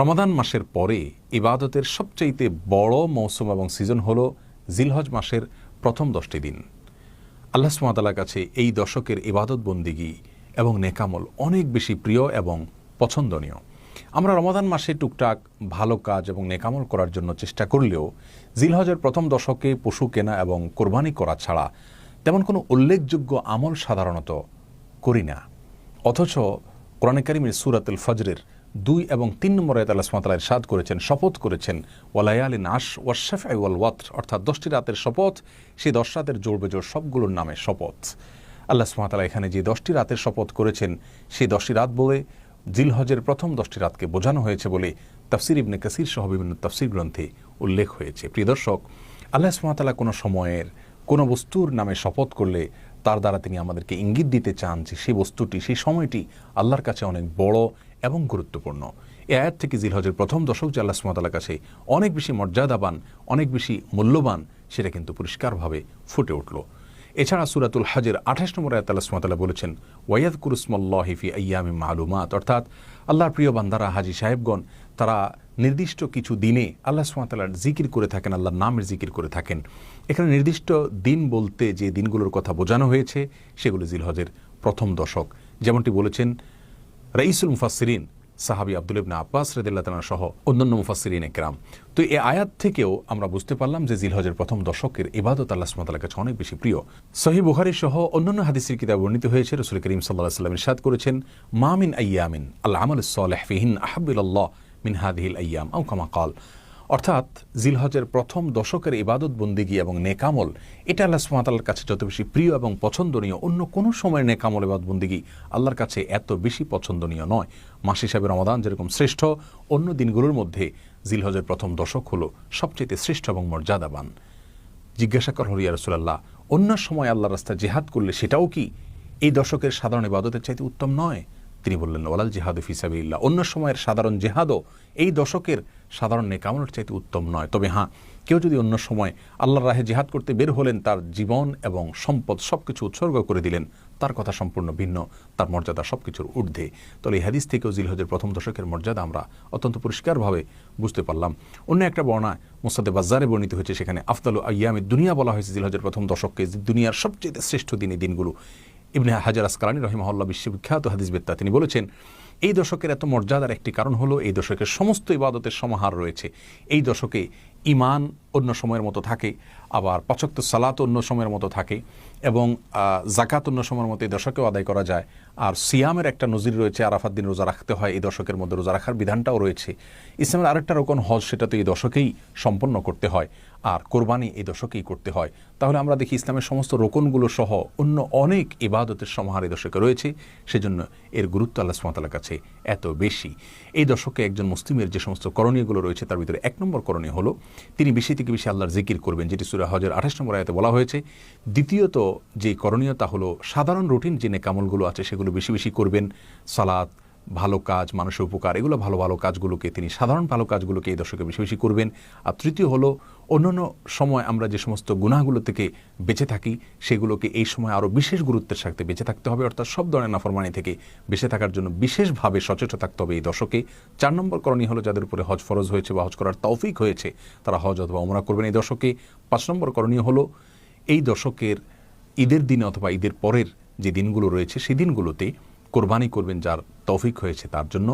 রমাদান মাসের পরে ইবাদতের সবচাইতে বড় মৌসুম এবং সিজন হল জিলহজ মাসের প্রথম দশটি দিন। আল্লাহ সুমাতালার কাছে এই দশকের ইবাদত বন্দিগি এবং নেকামল অনেক বেশি প্রিয় এবং পছন্দনীয়। আমরা রমাদান মাসে টুকটাক ভালো কাজ এবং নেকামল করার জন্য চেষ্টা করলেও জিলহজের প্রথম দশকে পশু কেনা এবং কোরবানি করা ছাড়া তেমন কোনো উল্লেখযোগ্য আমল সাধারণত করি না। অথচ কোরআন কারিমের সুরাতুল ফজরের দুই এবং তিন নম্বর আল্লাহ সুমাতালা ইরশাদ করেছেন, শপথ করেছেন, ওয়ালায়ালিন আশ ওয়াশাফ ওয়াল ওয়াত অর্থাৎ দশটি রাতের শপথ, সেই দশ রাতের জোর বেজোর সবগুলোর নামে শপথ। আল্লাহ সুমাতালা এখানে যে দশটি রাতের শপথ করেছেন, সেই দশটি রাত বলে জিলহজের প্রথম দশটি রাতকে বোঝানো হয়েছে বলে তাফসির ইবনে কাসির সহ বিভিন্ন তাফসির গ্রন্থে উল্লেখ হয়েছে। প্রিয় দর্শক, আল্লাহ সুমাতালা কোনো সময়ের কোনো বস্তুর নামে শপথ করলে তার দ্বারা তিনি আমাদেরকে ইঙ্গিত দিতে চান যে সেই বস্তুটি, সেই সময়টি আল্লাহর কাছে অনেক বড় এবং গুরুত্বপূর্ণ। এ আয়াত থেকে জিলহজের প্রথম দশক যে আল্লাহ সুমাতালার কাছে অনেক বেশি মর্যাদাবান, অনেক বেশি মূল্যবান, সেটা কিন্তু পরিষ্কারভাবে ফুটে উঠল। এছাড়া সুরাতুল হাজের আঠাশ নম্বর আয়াত আল্লাহ সুমাতালা বলেছেন ওয়াইয়াদ কুরুসমল্লাহিফি আয়ামি মালুমাত অর্থাৎ আল্লাহর প্রিয় বান্দারা, হাজি সাহেবগণ, তারা নির্দিষ্ট কিছু দিনে আল্লাহ সুমাতালার জিকির করে থাকেন, আল্লাহর নামের জিকির করে থাকেন। এখানে নির্দিষ্ট দিন বলতে যে দিনগুলোর কথা বোঝানো হয়েছে, সেগুলো জিলহজের প্রথম দশক। যেমনটি বলেছেন রাইসুল মুফাসিরিন সাহাবি আব্দুল ইবনা আব্বাস রেদুল্লাহ তালা সহ অন্যান্য মুফাসিরিন একরাম তো এই আয়াত থেকেও আমরা বুঝতে পারলাম যে জিলহজের প্রথম দশকের ইবাদত আল্লাহ সুমতালার কাছে অনেক বেশি প্রিয় সহি বুহারি সহ অন্যান্য হাদিসের কিতাব বর্ণিত হয়েছে রসুল করিম সাল্লাহ সাল্লাম সাদ করেছেন মামিন আয়ামিন আল্লাহ আমল সালেহ ফিহিন আহাবিল্লাহ মিন হাদিহিল আয়াম আউ কামা কাল অর্থাৎ জিলহজের প্রথম দশকের ইবাদত বন্দিগি এবং নেকামল, এটা আল্লাহ সুমাতাল্লার কাছে যত বেশি প্রিয় এবং পছন্দনীয়, অন্য কোনো সময়ের নেকামল ইবাদ বন্দিগি আল্লাহর কাছে এত বেশি পছন্দনীয় নয়। মাস হিসাবে রমাদান যেরকম শ্রেষ্ঠ, অন্য দিনগুলোর মধ্যে জিলহজের প্রথম দশক হলো সবচেয়ে শ্রেষ্ঠ এবং মর্যাদাবান। জিজ্ঞাসা কর হরিয়া রসুল্লাহ অন্য সময় আল্লাহ রাস্তায় জেহাদ করলে সেটাও কি? এই দশকের সাধারণ ইবাদতের চাইতে উত্তম নয়? তিনি বললেন, ওয়ালাল জেহাদ ফিসাবিল্লাহ অন্য সময়ের সাধারণ জেহাদও এই দশকের সাধারণ নেকামনের চাইতে উত্তম নয়। তবে হ্যাঁ কেউ যদি অন্য সময় আল্লাহর রাহে জেহাদ করতে বের হলেন, তার জীবন এবং সম্পদ সব কিছু উৎসর্গ করে দিলেন, তার কথা সম্পূর্ণ ভিন্ন, তার মর্যাদা সব কিছুর ঊর্ধ্বে। তবে এই হাদিস থেকেও জিলহজের প্রথম দশকের মর্যাদা আমরা অত্যন্ত পরিষ্কারভাবে বুঝতে পারলাম। অন্য একটা বর্ণায় মোসাদে বাজারে বর্ণিত হয়েছে, সেখানে আফতালু আয়ামে দুনিয়া বলা হয়েছে জিলহজের প্রথম দশককে দুনিয়ার সবচেয়ে শ্রেষ্ঠ দিন এই দিনগুলো। ইবনে হাজার আসকালানি রহিমহল্লা বিশ্ববিখ্যাত হাদিস বেত্তা। তিনি বলেছেন, এই দশকের এত মর্যাদার একটি কারণ হলো, এই দশকের সমস্ত ইবাদতের সমাহার রয়েছে। এই দশকে ইমান অন্য সময়ের মতো থাকে, আবার পাচক্ত সালাত অন্য সময়ের মতো থাকে এবং জাকাত অন্য সময়ের মতো এই দশকেও আদায় করা যায়। আর সিয়ামের একটা নজির রয়েছে, আরাফাত দিন রোজা রাখতে হয় এই দশকের মধ্যে, রোজা রাখার বিধানটাও রয়েছে। ইসলামের আরেকটা রকম হজ, সেটা তো এই দশকেই সম্পন্ন করতে হয়, আর কোরবানি এই দশকেই করতে হয়। তাহলে আমরা দেখি ইসলামের সমস্ত রোকনগুলো সহ অন্য অনেক ইবাদতের সমাহার এই দশকে রয়েছে, সেজন্য এর গুরুত্ব আল্লাহ সুমাতালার কাছে এত বেশি। এই দশকে একজন মুসলিমের যে সমস্ত করণীয়গুলো রয়েছে, তার ভিতরে এক নম্বর করণীয় হলো, তিনি বেশি থেকে বেশি আল্লাহর জিকির করবেন, যেটি সুরা হজের আঠাশ নম্বর আয়তে বলা হয়েছে। দ্বিতীয়ত যে করণীয়তা হলো, সাধারণ রুটিন যে নেকামলগুলো আছে, সেগুলো বেশি বেশি করবেন। সালাদ ভালো কাজ, মানুষের উপকার, এগুলো ভালো ভালো কাজগুলোকে তিনি, সাধারণ ভালো কাজগুলোকে এই দশকে বেশি বেশি করবেন। আর তৃতীয় হলো, অন্যান্য সময় আমরা যে সমস্ত গুণাগুলো থেকে বেঁচে থাকি, সেগুলোকে এই সময় আরও বিশেষ গুরুত্বের সাথে বেঁচে থাকতে হবে। অর্থাৎ সব ধরনের নাফরমানি থেকে বেঁচে থাকার জন্য বিশেষভাবে সচেতন থাকতে হবে এই দশকে চার নম্বর করণীয় হলো, যাদের উপরে হজ ফরজ হয়েছে বা হজ করার তৌফিক হয়েছে, তারা হজ অথবা অমরা করবেন এই দশকে পাঁচ নম্বর করণীয় হলো, এই দশকের ঈদের দিনে অথবা ঈদের পরের যে দিনগুলো রয়েছে, সেই দিনগুলোতে কোরবানি করবেন যার তৌফিক হয়েছে তার জন্য।